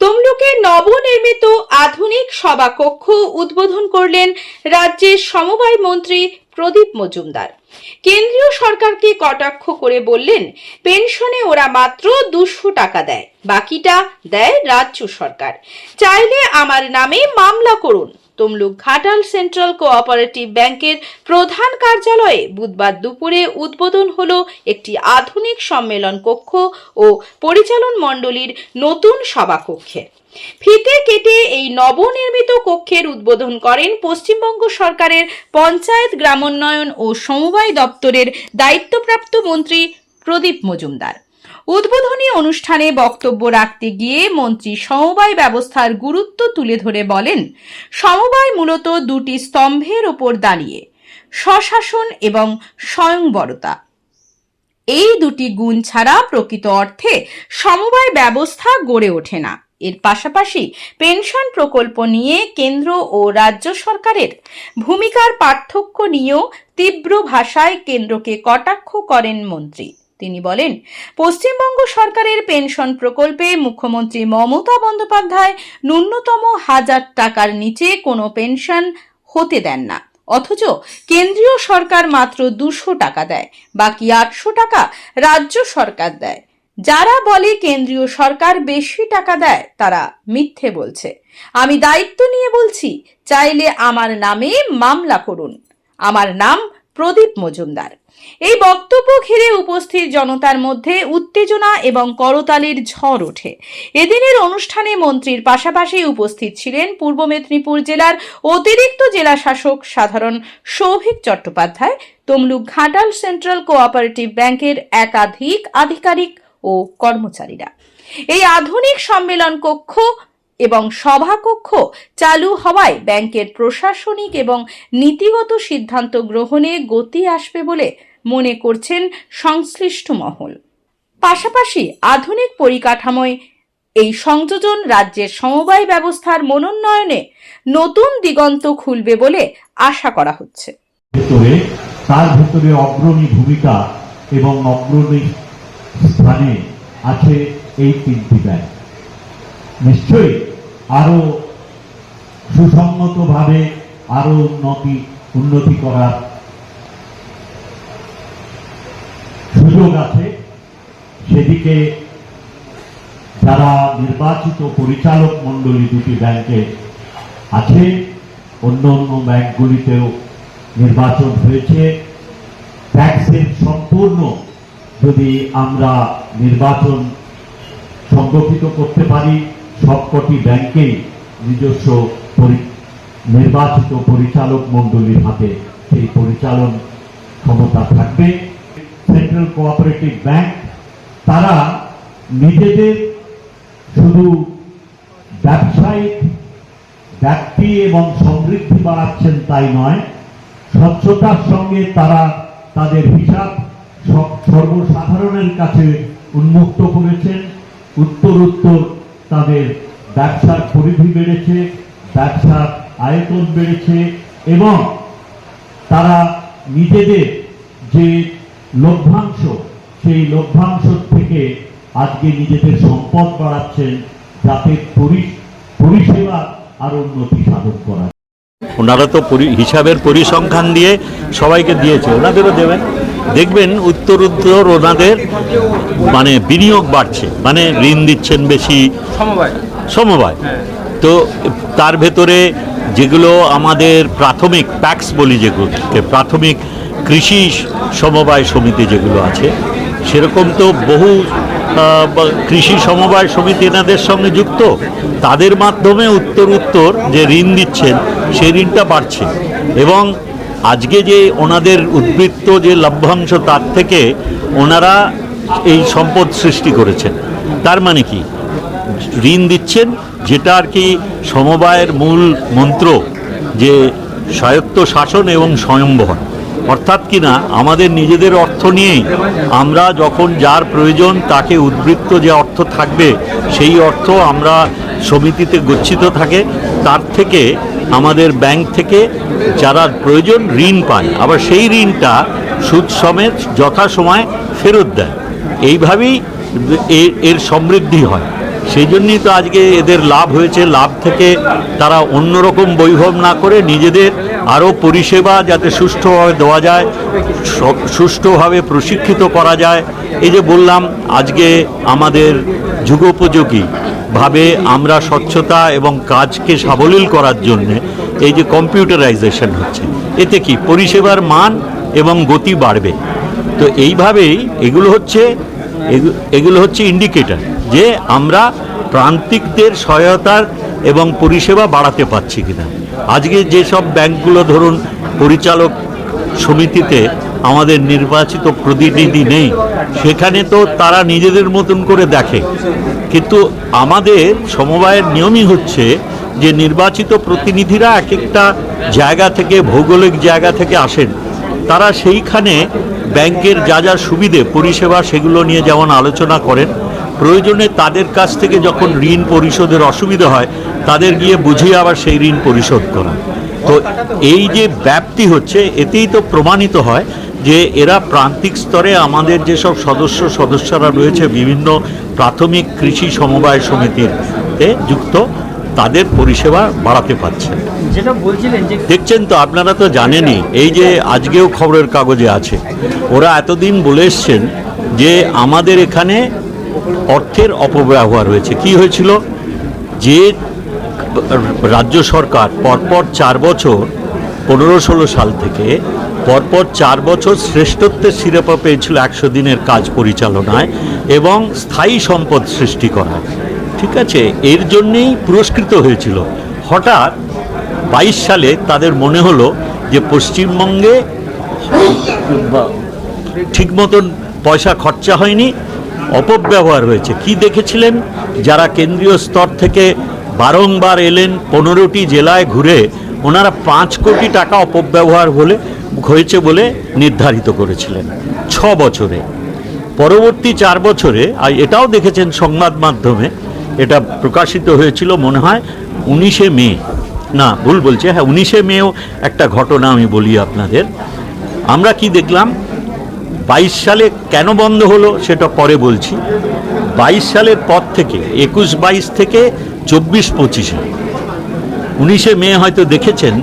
তমলুকে নবনির্মিত আধুনিক সভাকক্ষ উদ্বোধন করলেন রাজ্যের সমবায় মন্ত্রী প্রদীপ মজুমদার। কেন্দ্রীয় সরকারকে কটাক্ষ করে বললেন, পেনশনে ওরা মাত্র দুশো টাকা দেয়, বাকিটা দেয় রাজ্য সরকার। চাইলে আমার নামে মামলা করুন। তমলুক ঘাটাল সেন্ট্রাল কোঅপারেটিভ ব্যাংকের প্রধান কার্যালয়ে বুধবার দুপুরে উদ্বোধন হল একটি আধুনিক সম্মেলন কক্ষ ও পরিচালন মণ্ডলীর নতুন সভাকক্ষে ফিতে কেটে এই নবনির্মিত কক্ষের উদ্বোধন করেন পশ্চিমবঙ্গ সরকারের পঞ্চায়েত গ্রামোন্নয়ন ও সমবায় দপ্তরের দায়িত্বপ্রাপ্ত মন্ত্রী প্রদীপ মজুমদার। উদ্বোধনী অনুষ্ঠানে বক্তব্য রাখতে গিয়ে মন্ত্রী সমবায় ব্যবস্থার গুরুত্ব তুলে ধরে বলেন, সমবায় মূলত দুটি স্তম্ভের ওপর দাঁড়িয়ে, স্বশাসন এবং স্বয়ংবরতা। এই দুটি গুণ ছাড়া প্রকৃত অর্থে সমবায় ব্যবস্থা গড়ে ওঠে না। এর পাশাপাশি পেনশন প্রকল্প নিয়ে কেন্দ্র ও রাজ্য সরকারের ভূমিকার পার্থক্য নিয়েও তীব্র ভাষায় কেন্দ্রকে কটাক্ষ করেন মন্ত্রী। তিনি বলেন, পশ্চিমবঙ্গ সরকারের পেনশন প্রকল্পে মুখ্যমন্ত্রী মমতা বন্দ্যোপাধ্যায় ন্যূনতম হাজার টাকার নিচে কোনো পেনশন হতে দেন না। অথচ কেন্দ্রীয় সরকার মাত্র দুশো টাকা দেয়, বাকি আটশো টাকা রাজ্য সরকার দেয়। যারা বলে কেন্দ্রীয় সরকার বেশি টাকা দেয়, তারা মিথ্যে বলছে। আমি দায়িত্ব নিয়ে বলছি, চাইলে আমার নামে মামলা করুন। আমার নাম প্রদীপ মজুমদার। এই বক্তব্য ঘিরে উপস্থিত জনতার মধ্যে উত্তেজনা এবং করতালির ঝড় ওঠে। এদিনের অনুষ্ঠানে মন্ত্রীর পাশাপাশি উপস্থিত ছিলেন পূর্ব মেদিনীপুর জেলার অতিরিক্ত জেলা শাসক সাধারণ সৌভিক চট্টোপাধ্যায়, তমলুক ঘাটাল সেন্ট্রাল কোঅপারেটিভ ব্যাংকের একাধিক আধিকারিক ও কর্মচারীরা। এই আধুনিক সম্মেলন কক্ষ এবং সভাকক্ষ চালু হওয়ায় ব্যাংকের প্রশাসনিক এবং নীতিগত সিদ্ধান্ত গ্রহণে গতি আসবে বলে মনে করছেন সংশ্লিষ্ট মহল। পাশাপাশি আধুনিক পরিকাঠামোয় এই সংযোজন রাজ্যের সমবায় ব্যবস্থার মনোন্নয়নে নতুন দিগন্ত খুলবে বলে আশা করা হচ্ছে। তার ভেতরে অগ্রণী ভূমিকা এবং অগ্রণী স্থানে আছে এই তিনটি ব্যাংক। নিশ্চয়ই আরও সুসংগতভাবে আরও উন্নতি উন্নতি করার সুযোগ আছে। সেদিকে যারা নির্বাচিত পরিচালক মণ্ডলী দুটি ব্যাংকে আছে, অন্য অন্য ব্যাংকগুলিতেও নির্বাচন হয়েছে। ট্যাক্সের সম্পূর্ণ যদি আমরা নির্বাচন সংগঠিত করতে পারি সবকটি ব্যাংকেই নিজস্ব নির্বাচিত পরিচালক মণ্ডলীর হাতে সেই পরিচালন ক্ষমতা থাকবে। সেন্ট্রাল কোঅপারেটিভ ব্যাংক তারা নিজেদের শুধু ব্যবসায়িক ব্যক্তি এবং সমৃদ্ধি বাড়াচ্ছেন তাই নয়, স্বচ্ছতার সঙ্গে তারা তাদের হিসাব সব- সর্বসাধারণের কাছে উন্মুক্ত করেছেন। উত্তর উত্তর তাদের ব্যবসার পরিধি বেড়েছে, ব্যবসার আয়তন বেড়েছে এবং তারা নিজেদের যে লভ্যাংশ, সেই লভ্যাংশ থেকে আজকে নিজেদের সম্পদ বাড়াচ্ছেন যাতে পরিষেবা আরও উন্নতি সাধন করা ওনারা তো হিসাবের পরিসংখ্যান দিয়ে সবাইকে দিয়েছে, ওনাদেরও দেবেন। দেখবেন উত্তর উত্তর ওনাদের মানে বিনিয়োগ বাড়ছে মানে ঋণ দিচ্ছেন বেশি। সমবায়। সমবায়। তো তার ভেতরে যেগুলো আমাদের প্রাথমিক প্যাক্স বলি যেগুলোকে প্রাথমিক কৃষি সমবায় সমিতি যেগুলো আছে সেরকম তো বহু কৃষি সমবায় সমিতি এনাদের সঙ্গে যুক্ত। তাদের মাধ্যমে উত্তর উত্তর যে ঋণ দিচ্ছেন সেই ঋণটা বাড়ছে। এবং আজকে যে ওনাদের উদ্বৃত্ত যে লভ্যাংশ, তার থেকে ওনারা এই সম্পদ সৃষ্টি করেছেন। তার মানে কি? ঋণ দিচ্ছেন, যেটা আর কি সমবায়ের মূল মন্ত্র, যে স্বায়ত্ত শাসন এবং স্বয়ংবর অর্থাৎ কিনা আমাদের নিজেদের অর্থ নিয়েই আমরা যখন যার প্রয়োজন তাকে উদ্বৃত্ত যে অর্থ থাকবে, সেই অর্থ আমরা সমিতিতে গচ্ছিত থাকে। তার থেকে আমাদের ব্যাংক থেকে যারা প্রয়োজন ঋণ পায়, আবার সেই ঋণটা সুদ সমেত যথাসময় ফেরত দেয়। এইভাবেই এর সমৃদ্ধি হয়। সেই জন্যই তো আজকে এদের লাভ হয়েছে। লাভ থেকে তারা অন্যরকম বৈভব না করে নিজেদের আরও পরিষেবা যাতে সুষ্ঠুভাবে দেওয়া যায় সুষ্ঠুভাবে প্রশিক্ষিত করা যায়। এই যে বললাম, আজকে আমাদের যুগোপযোগী ভাবে আমরা স্বচ্ছতা এবং কাজকে সাবলীল করার জন্য এই যে কম্পিউটারাইজেশন হচ্ছে, এতে কি পরিষেবার মান এবং গতি বাড়বে? তো এইভাবেই এগুলো হচ্ছে এগুলো হচ্ছে ইন্ডিকেটর যে আমরা প্রান্তিকদের সহায়তার এবং পরিষেবা বাড়াতে পারছি কিনা। আজকে যেসব ব্যাংকগুলো ধরুন পরিচালক সমিতিতে আমাদের নির্বাচিত প্রতিনিধি নেই। সেখানে তো তারা নিজেদের মতন করে দেখে। কিন্তু আমাদের সমবায়ের নিয়মই হচ্ছে যে নির্বাচিত প্রতিনিধিরা এক একটা জায়গা থেকে, ভৌগোলিক জায়গা থেকে আসেন। তারা সেইখানে ব্যাংকের যা যা সুবিধে, পরিষেবা সেগুলো নিয়ে যেমন আলোচনা করেন, প্রয়োজনে তাদের কাছ থেকে যখন ঋণ পরিশোধের অসুবিধা হয়, তাদের গিয়ে বুঝিয়ে আবার সেই ঋণ পরিশোধ করা তো এই যে ব্যাপ্তি হচ্ছে, এতেই তো প্রমাণিত হয় যে এরা প্রান্তিক স্তরে আমাদের যেসব সদস্য সদস্যরা রয়েছে বিভিন্ন প্রাথমিক কৃষি সমবায় সমিতিতে যুক্ত তাদের পরিষেবা বাড়াতে পারছে। যেটা বলছিলেন যে দেখছেন তো আপনারা তো জানেনই এই যে আজকেও খবরের কাগজে আছে ওরা এতদিন বলে এসছেন যে আমাদের এখানে অর্থের অপব্যবহার হয়েছে। কি হয়েছিল? যে রাজ্য সরকার পরপর চার বছর পনেরো ষোলো সাল থেকে পরপর চার বছর শ্রেষ্ঠত্বের শিরোপা পেয়েছিল একশো দিনের কাজ পরিচালনায় এবং স্থায়ী সম্পদ সৃষ্টি করা ঠিক আছে? এর জন্যেই পুরস্কৃত হয়েছিল। হঠাৎ বাইশ সালে তাদের মনে হলো যে পশ্চিমবঙ্গে ঠিক মতন পয়সা খরচা হয়নি, অপব্যবহার হয়েছে। কি দেখেছিলেন? যারা কেন্দ্রীয় স্তর থেকে বারংবার এলেন, পনেরোটি জেলায় ঘুরে, ওনারা পাঁচ কোটি টাকা অপব্যবহার বলে হয়েছে বলে নির্ধারিত করেছিলেন। ছ বছরে। পরবর্তী চার বছরে, আর এটাও দেখেছেন সংবাদ মাধ্যমে, এটা প্রকাশিত হয়েছিল মনে হয় উনিশে মে। না, ভুল বলছে হ্যাঁ উনিশে মেও একটা ঘটনা আমি বলি আপনাদের। আমরা কি দেখলাম? বাইশ সালে কেন বন্ধ হলো সেটা পরে বলছি। বাইশ সালের পর থেকে, একুশ বাইশ থেকে চব্বিশ পঁচিশে। উনিশে মে হয়তো দেখেছেন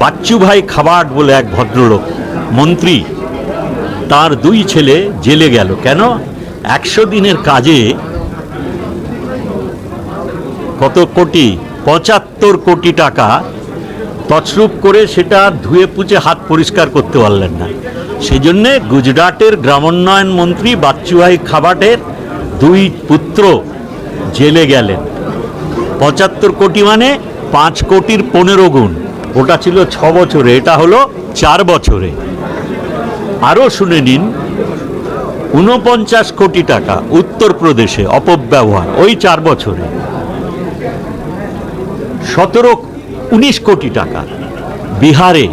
বাচ্চু ভাই খাবাট বলে এক ভদ্রলোক। মন্ত্রী, তার দুই ছেলে জেলে গেল। কেন? একশো দিনের কাজে কত কোটি? পঁচাত্তর কোটি টাকা তছরূপ করে সেটা ধুয়ে পুচে হাত পরিষ্কার করতে পারলেন না। সেই সেজন্যে গুজরাটের গ্রামোন্নয়ন মন্ত্রী বাচ্চুভাই খাবাটের দুই পুত্র জেলে গেলেন। পঁচাত্তর কোটি মানে পাঁচ কোটির পনেরো গুণ। ওটা ছিল ছ বছরে, এটা হলো চার বছরে। আরও শুনে নিন উনপঞ্চাশ কোটি টাকা উত্তরপ্রদেশে অপব্যবহার, ওই চার বছরে। সতেরো, উনিশ কোটি টাকা, বিহারে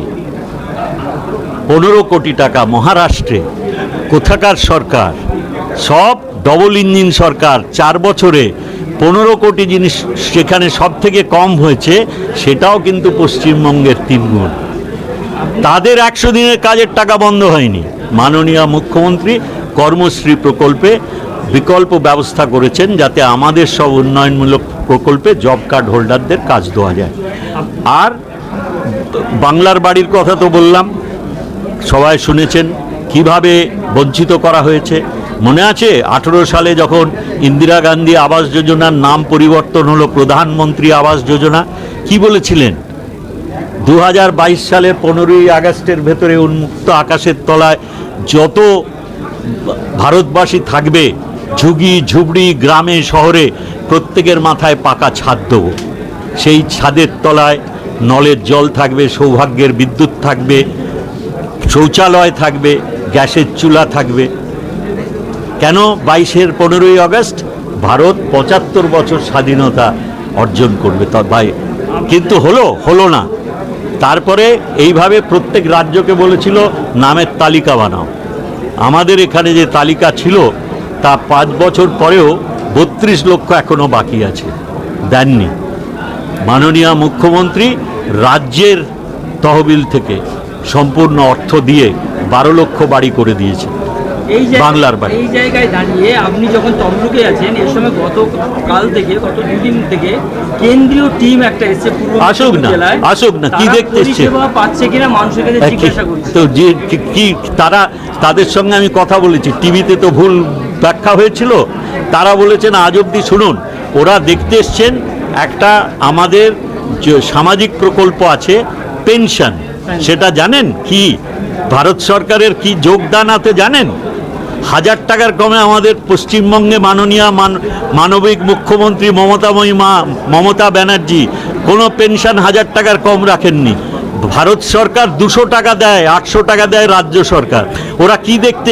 পনেরো কোটি টাকা, মহারাষ্ট্রে, কোথাকার সরকার? সব ডবল ইঞ্জিন সরকার, চার বছরে পনেরো কোটি জিনিস সেখানে সব থেকে কম হয়েছে, সেটাও কিন্তু পশ্চিমবঙ্গের তিন গুণ। তাদের একশো দিনের কাজের টাকা বন্ধ হয়নি। মাননীয় মুখ্যমন্ত্রী কর্মশ্রী প্রকল্পে বিকল্প ব্যবস্থা করেছেন যাতে আমাদের সব উন্নয়নমূলক প্রকল্পে জব কার্ড হোল্ডারদের কাজ দেওয়া যায়। আর বাংলার বাড়ির কথা তো বললাম, সবাই শুনেছেন কীভাবে বঞ্চিত করা হয়েছে। মনে আছে? আঠেরো সালে যখন ইন্দিরা গান্ধী আবাস যোজনার নাম পরিবর্তন হলো প্রধানমন্ত্রী আবাস যোজনা, কি বলেছিলেন? দু হাজার বাইশ সালের পনেরোই আগস্টের ভেতরে উন্মুক্ত আকাশের তলায় যত ভারতবাসী থাকবে ঝুগি ঝুবড়ি গ্রামে, শহরে, প্রত্যেকের মাথায় পাকা ছাদ দেব। সেই ছাদের তলায় নলের জল থাকবে, সৌভাগ্যের বিদ্যুৎ থাকবে, শৌচালয় থাকবে, গ্যাসের চুলা থাকবে। কেন বাইশের পনেরোই আগস্ট ভারত পঁচাত্তর বছর স্বাধীনতা অর্জন করবে? তা ভাই, কিন্তু হলো হলো না। তারপরে এইভাবে প্রত্যেক রাজ্যকে বলেছিল, নামের তালিকা বানাও। আমাদের এখানে যে তালিকা ছিল, তা পাঁচ বছর পরেও বত্রিশ লক্ষ এখনও বাকি আছে। দেননি। মাননীয় মুখ্যমন্ত্রী রাজ্যের তহবিল থেকে সম্পূর্ণ অর্থ দিয়ে বারো লক্ষ বাড়ি করে দিয়েছে বাংলার বাড়ি। এই জায়গায় দাঁড়িয়ে আপনি যখন তমলুকে আছেন এর সময় গতকাল থেকে গত দুদিন থেকে কেন্দ্রীয় টিম একটা এসেছে পূর্ব আসুক না, আসুক না, কি দেখতে এসছে? পাচ্ছে কিনা মানুষের কাছে জিজ্ঞাসা করছে। তো যে কি- কি তারা তাদের সঙ্গে আমি কথা বলেছি। টিভিতে তো ভুল ব্যাখ্যা হয়েছিল। তারা বলেছেন আজ অব্দি শুনুন ওরা দেখতে এসছেন একটা আমাদের যে সামাজিক প্রকল্প আছে পেনশন। সেটা জানেন কি? ভারত সরকারের কি যোগদান আছে জানেন? হাজার টাকার কমে আমাদের পশ্চিমবঙ্গে মাননীয় মান, মানবিক মুখ্যমন্ত্রী মমতাময়ী মা, মমতা ব্যানার্জি কোনো পেনশন হাজার টাকার কম রাখেননি। ভারত সরকার দুশো টাকা দেয়, আটশো টাকা দেয় রাজ্য সরকার। ওরা কি দেখতে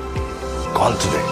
call today